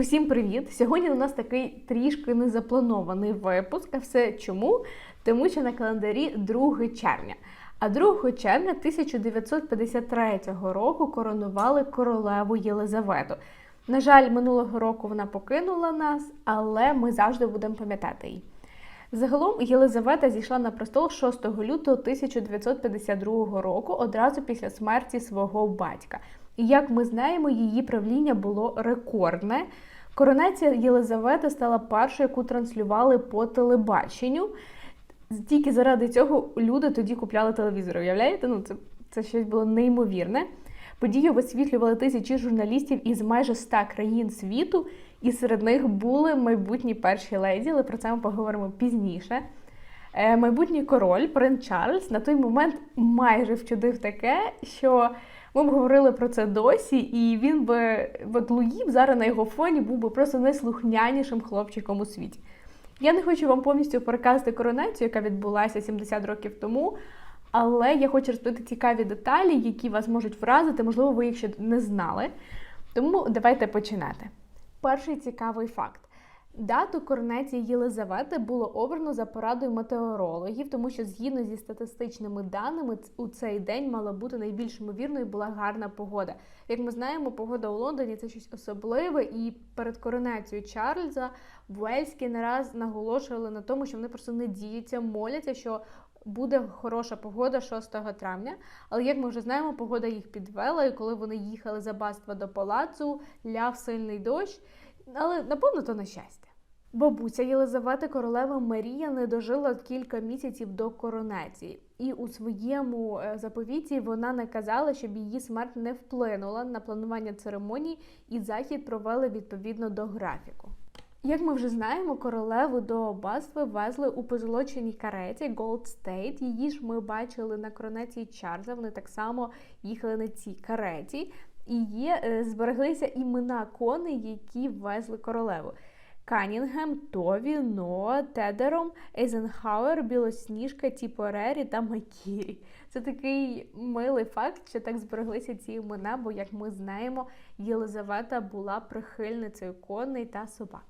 Усім привіт! Сьогодні у нас такий трішки незапланований випуск. А все чому? Тому що на календарі 2 червня. А 2 червня 1953 року коронували королеву Єлизавету. На жаль, минулого року вона покинула нас, але ми завжди будемо пам'ятати її. Загалом Єлизавета зійшла на престол 6 лютого 1952 року, одразу після смерті свого батька. І як ми знаємо, її правління було рекордне. Коронація Єлизавети стала першою, яку транслювали по телебаченню. Тільки заради цього люди тоді купляли телевізор. Уявляєте? Ну це, це щось було неймовірне. Подію висвітлювали тисячі журналістів із майже ста країн світу, і серед них були майбутні перші леді, але про це ми поговоримо пізніше. Е, Майбутній король, принц Чарльз, на той момент майже вчудив таке, що ми б говорили про це досі, і він би от Луї б зараз на його фоні був би просто найслухнянішим хлопчиком у світі. Я не хочу вам повністю переказати коронацію, яка відбулася 70 років тому. Але я хочу розповісти цікаві деталі, які вас можуть вразити, можливо, ви їх ще не знали. Тому давайте починати. Перший цікавий факт. Дату коронації Єлизавети було обрано за порадою метеорологів, тому що згідно зі статистичними даними, у цей день мала бути найбільш ймовірною була гарна погода. Як ми знаємо, погода у Лондоні це щось особливе, і перед коронацією Чарльза Вельські не раз наголошували на тому, що вони просто не діються, моляться, що буде хороша погода 6 травня. Але як ми вже знаємо, погода їх підвела, і коли вони їхали за батства до палацу, ляв сильний дощ. Але напевно то на щастя. Бабуся Єлизавети королева Марія не дожила кілька місяців до коронації, і у своєму заповіті вона наказала, щоб її смерть не вплинула на планування церемоній, і захід провели відповідно до графіку. Як ми вже знаємо, королеву до аббатства везли у позолоченій кареті Gold State. Її ж ми бачили на коронації Чарльза. Вони так само їхали на цій кареті. І є збереглися імена коней, які везли королеву. Канінгем, Тові, Ноа, Тедером, Ейзенхауер, Білосніжка, Тіпорері та Макірі. Це такий милий факт, що так збереглися ці імена, бо, як ми знаємо, Єлизавета була прихильницею коней та собак.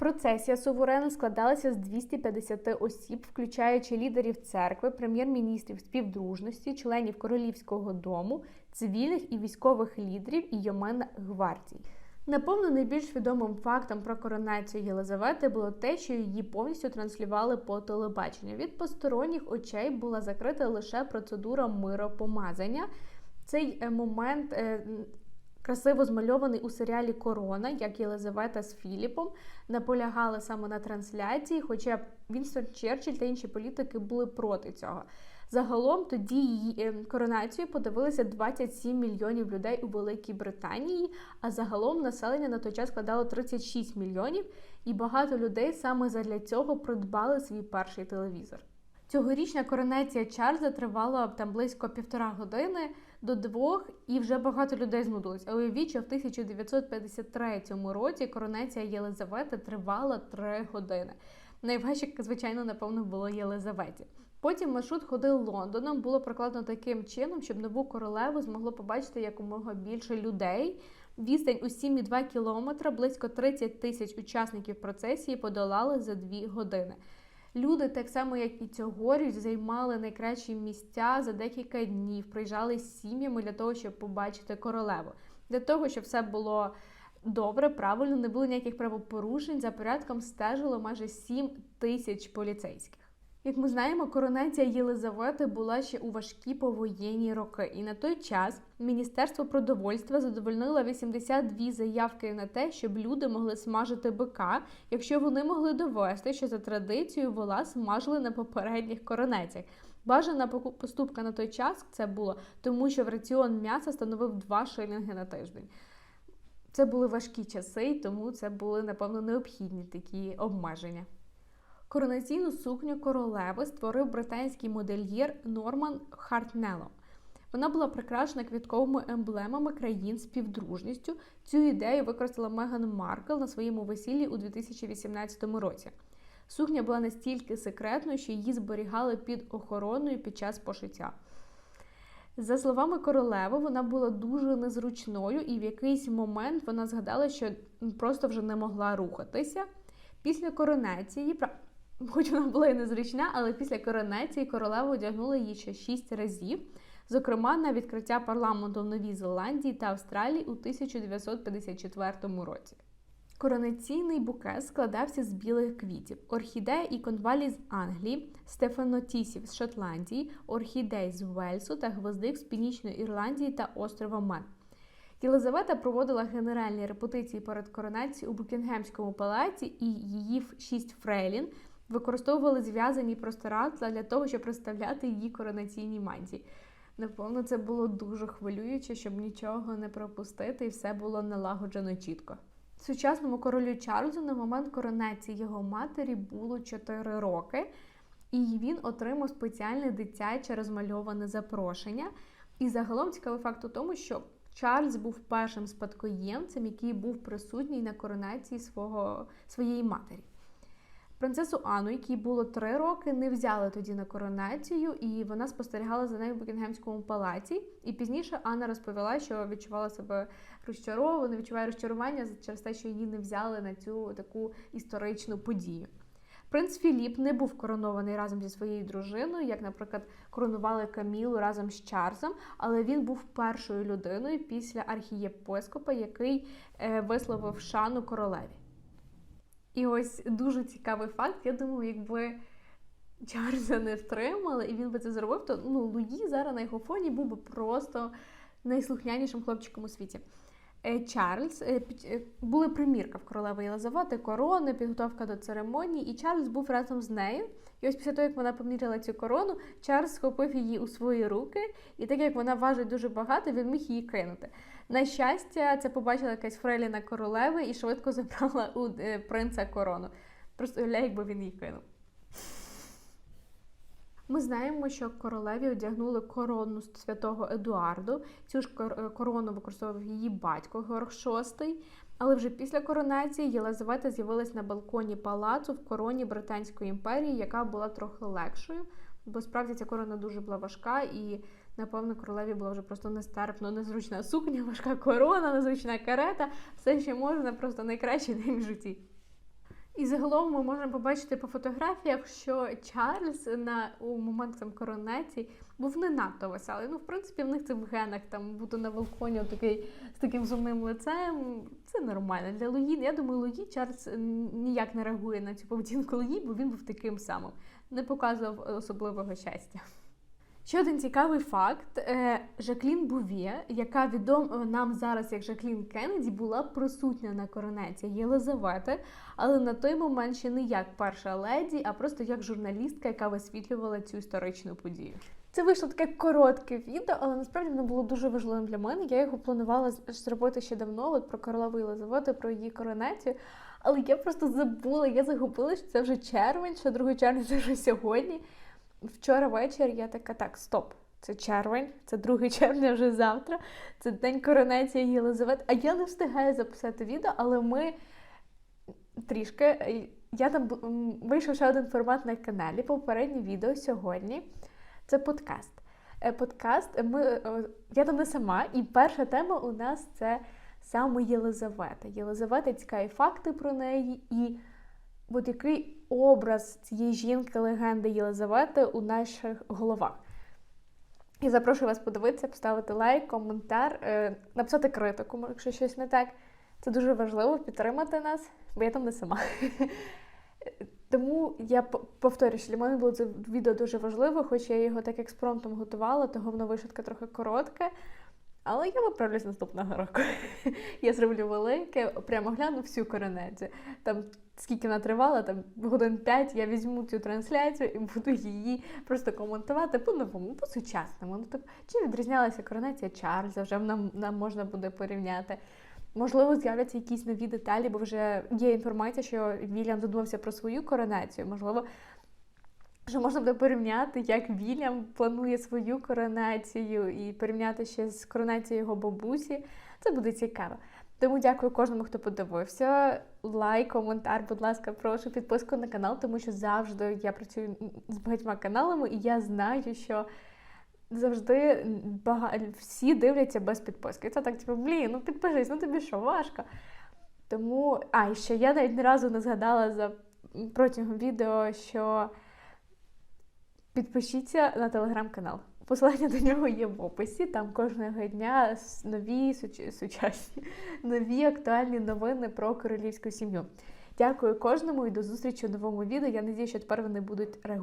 Процесія суверена складалася з 250 осіб, включаючи лідерів церкви, прем'єр-міністрів співдружності, членів королівського дому, цивільних і військових лідерів і йомен гвардій. Напевно, найбільш відомим фактом про коронацію Єлизавети було те, що її повністю транслювали по телебаченню. Від посторонніх очей була закрита лише процедура миропомазання. Цей момент красиво змальований у серіалі Корона, як Єлизавета з Філіпом, наполягали саме на трансляції, хоча Вінстон Черчилль та інші політики були проти цього. Загалом тоді її коронацію подивилися 27 мільйонів людей у Великій Британії, а загалом населення на той час складало 36 мільйонів, і багато людей саме задля цього придбали свій перший телевізор. Цьогорічна коронація Чарльза тривала там близько півтора години до двох, і вже багато людей знудилось. Але уявіть, що в 1953 році коронація Єлизавети тривала три години. Найважче, звичайно, напевно, було Єлизаветі. Потім маршрут ходив Лондоном, було прокладено таким чином, щоб нову королеву змогло побачити якомога більше людей. Відстань у 7,2 кілометра, близько 30 тисяч учасників процесії подолали за дві години. Люди, так само як і цьогоріч, займали найкращі місця за декілька днів, приїжджали з сім'ями для того, щоб побачити королеву. Для того, щоб все було добре, правильно, не було ніяких правопорушень. За порядком стежило майже 7 тисяч поліцейських. Як ми знаємо, коронація Єлизавети була ще у важкі повоєнні роки, і на той час Міністерство продовольства задовольнило 82 заявки на те, щоб люди могли смажити бика, якщо вони могли довести, що за традицією вола смажили на попередніх коронаціях. Бажана поступка на той час це було, тому що в раціон м'яса становив 2 шилінги на тиждень. Це були важкі часи, тому це були, напевно, необхідні такі обмеження. Коронаційну сукню королеви створив британський модельєр Норман Хартнелло. Вона була прикрашена квітковими емблемами країн співдружністю. Цю ідею використала Меган Маркл на своєму весіллі у 2018 році. Сукня була настільки секретною, що її зберігали під охороною під час пошиття. За словами королеви, вона була дуже незручною, і в якийсь момент вона згадала, що просто вже не могла рухатися. Після коронації, хоч вона була і незручна, але після коронації королева одягнула її ще шість разів, зокрема на відкриття парламенту в Новій Зеландії та Австралії у 1954 році. Коронаційний букет складався з білих квітів, орхідеї і конвалі з Англії, стефанотісів з Шотландії, орхідей з Вельсу та гвоздик з Північної Ірландії та острова Мен. Єлизавета проводила генеральні репетиції перед коронацією у Букінгемському палаці, і її шість фрейлін використовували зв'язані простирадла для того, щоб представляти її коронаційні мантії. Напевно, це було дуже хвилююче, щоб нічого не пропустити, і все було налагоджено чітко. Сучасному королю Чарльзу на момент коронації його матері було 4 роки, і він отримав спеціальне дитяче розмальоване запрошення. І загалом цікавий факт у тому, що Чарльз був першим спадкоємцем, який був присутній на коронації свого, своєї матері. Принцесу Анну, якій було три роки, не взяли тоді на коронацію, і вона спостерігала за нею в Букінгемському палаці. І пізніше Анна розповіла, що відчувала себе розчаровано, відчуває розчарування через те, що її не взяли на цю таку історичну подію. Принц Філіп не був коронований разом зі своєю дружиною, як, наприклад, коронували Камілу разом з Чарльзом, але він був першою людиною після архієпископа, який е, висловив шану королеві. І ось дуже цікавий факт. Я думаю, якби Чарльза не втримали, і він би це зробив, то ну, Луї зараз на його фоні був би просто найслухнянішим хлопчиком у світі. Е, Чарльз е, е, були примірка в королеви Єлизавети, корони, підготовка до церемонії, і Чарльз був разом з нею. І ось після того, як вона поміряла цю корону, Чарльз схопив її у свої руки, і так як вона важить дуже багато, він міг її кинути. На щастя, це побачила якась фрейліна королеви і швидко забрала у принца корону. Просто уявляй, якби він її кинув. Ми знаємо, що королеві одягнули корону святого Едуарду. Цю ж е, корону використовував її батько Георг VI. Але вже після коронації Єлизавета з'явилась на балконі палацу в короні Британської імперії, яка була трохи легшою. Бо справді ця корона дуже була важка, і, напевно, королеві була вже просто нестерпно, незручна сукня, важка корона, незручна карета. Все, що можна, просто найкращий день в житті. І загалом ми можемо побачити по фотографіях, що Чарльз на у момент там коронації був не надто веселий. Ну, в принципі, в них це в генах там бути на балконі такий з таким зумним лицем. Це нормально для Луї. Я думаю, Луї Чарльз ніяк не реагує на цю поведінку Луї, бо він був таким самим, не показував особливого щастя. Ще один цікавий факт: е, Жаклін Бувє, яка відома нам зараз як Жаклін Кеннеді, була присутня на коронації Єлизавети, але на той момент ще не як перша леді, а просто як журналістка, яка висвітлювала цю історичну подію. Це вийшло таке коротке відео, але насправді воно було дуже важливим для мене. Я його планувала зробити ще давно, от про королеву Єлизавету, про її коронацію. Але я просто забула, я загубила, що це вже червень, що 2 червня це вже сьогодні. Вчора ввечері я така, так, стоп. Це червень, це 2 червня вже завтра, це день коронації Єлизавет. А я не встигаю записати відео, але ми трішки. Я там вийшов ще один формат на каналі. Попереднє відео сьогодні. Це подкаст. Е, подкаст ми, е, я там не сама, і перша тема у нас це саме Єлизавета. Єлизавета цікаві факти про неї і от який образ цієї жінки-легенди Єлизавети у наших головах. І запрошую вас подивитися, поставити лайк, коментар, е, написати критику, якщо щось не так. Це дуже важливо підтримати нас, бо я там не сама. Тому я повторюю, що для мене було це відео дуже важливо, хоч я його так експромтом готувала, того воно вийшло таке трохи коротке. Але я виправлюсь наступного року. Я зроблю велике, прямо гляну всю коронецію. Там скільки вона тривала, там годин 5 я візьму цю трансляцію і буду її просто коментувати по-новому, по-сучасному. Ну, так, Чи відрізнялася коронація Чарльза, вже нам, нам можна буде порівняти. Можливо, з'являться якісь нові деталі, бо вже є інформація, що Вільям задумався про свою коронацію. Можливо, що можна буде порівняти, як Вільям планує свою коронацію, і порівняти ще з коронацією його бабусі. Це буде цікаво. Тому дякую кожному, хто подивився. Лайк, коментар, будь ласка, прошу підписку на канал, тому що завжди я працюю з багатьма каналами, і я знаю, що завжди бага... всі дивляться без підписки. І Це так, типу, блін, ну підпишись, ну тобі що, важко. Тому, а, і ще я навіть ні разу не згадала за протягом відео, що підпишіться на телеграм-канал. Посилання до нього є в описі. Там кожного дня нові суч- сучасні, нові актуальні новини про королівську сім'ю. Дякую кожному і до зустрічі у новому відео. Я надію, що тепер вони будуть регулярні.